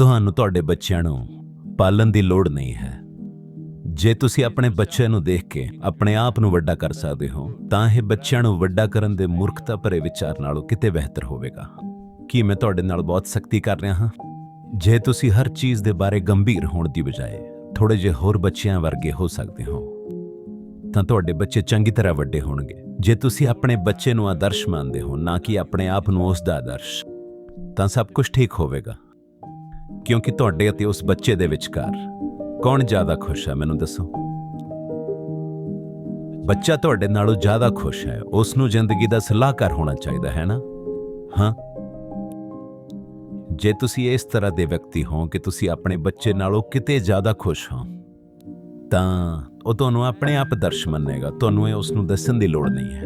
ਤੁਹਾਨੂੰ ਤੁਹਾਡੇ ਬੱਚਿਆਂ ਨੂੰ ਪਾਲਣ ਦੀ ਲੋੜ ਨਹੀਂ ਹੈ। ਜੇ ਤੁਸੀਂ ਆਪਣੇ ਬੱਚੇ ਨੂੰ ਦੇਖ ਕੇ ਆਪਣੇ ਆਪ ਨੂੰ ਵੱਡਾ ਕਰ ਸਕਦੇ ਹੋ, ਤਾਂ ਇਹ ਬੱਚਿਆਂ ਨੂੰ ਵੱਡਾ ਕਰਨ ਦੇ ਮੂਰਖਤਾ ਭਰੇ ਵਿਚਾਰ ਨਾਲੋਂ ਕਿਤੇ ਬਿਹਤਰ ਹੋਵੇਗਾ। ਕੀ ਮੈਂ ਤੁਹਾਡੇ ਨਾਲ ਬਹੁਤ ਸਖਤੀ ਕਰ ਰਿਹਾ ਹਾਂ? ਜੇ ਤੁਸੀਂ ਹਰ ਚੀਜ਼ ਦੇ ਬਾਰੇ ਗੰਭੀਰ ਹੋਣ ਦੀ ਬਜਾਏ ਥੋੜੇ ਜਿਹੇ ਹੋਰ ਬੱਚਿਆਂ ਵਰਗੇ ਹੋ ਸਕਦੇ ਹੋ, ਤਾਂ ਤੁਹਾਡੇ ਬੱਚੇ ਚੰਗੀ ਤਰ੍ਹਾਂ ਵੱਡੇ ਹੋਣਗੇ। ਜੇ ਤੁਸੀਂ ਆਪਣੇ ਬੱਚੇ ਨੂੰ ਆਦਰਸ਼ ਮੰਨਦੇ ਹੋ, ਨਾ ਕਿ ਆਪਣੇ ਆਪ ਨੂੰ ਉਸ ਦਾ ਆਦਰਸ਼, ਤਾਂ ਸਭ ਕੁਝ ਠੀਕ ਹੋਵੇਗਾ। ਕਿਉਂਕਿ ਤੁਹਾਡੇ ਅਤੇ ਉਸ ਬੱਚੇ ਦੇ ਵਿਚਕਾਰ ਕੌਣ ਜ਼ਿਆਦਾ ਖੁਸ਼ ਹੈ, ਮੈਨੂੰ ਦੱਸੋ? ਬੱਚਾ ਤੁਹਾਡੇ ਨਾਲੋਂ ਜ਼ਿਆਦਾ ਖੁਸ਼ ਹੈ ਉਸ ਨੂੰ ਜ਼ਿੰਦਗੀ ਦਾ ਸਲਾਹਕਾਰ ਹੋਣਾ ਚਾਹੀਦਾ ਹੈ ਨਾ? ਹਾਂ? ਜੇ ਤੁਸੀਂ ਇਸ ਤਰ੍ਹਾਂ ਦੇ ਵਿਅਕਤੀ ਹੋ ਕਿ ਤੁਸੀਂ ਆਪਣੇ ਬੱਚੇ ਨਾਲੋਂ ਕਿਤੇ ਜ਼ਿਆਦਾ ਖੁਸ਼ ਹੋ, ਤਾਂ ਉਹ ਤੁਹਾਨੂੰ ਆਪਣੇ ਆਪ ਦਰਸ਼ ਮੰਨੇਗਾ, ਤੁਹਾਨੂੰ ਇਹ ਉਸ ਨੂੰ ਦੱਸਣ ਦੀ ਲੋੜ ਨਹੀਂ ਹੈ।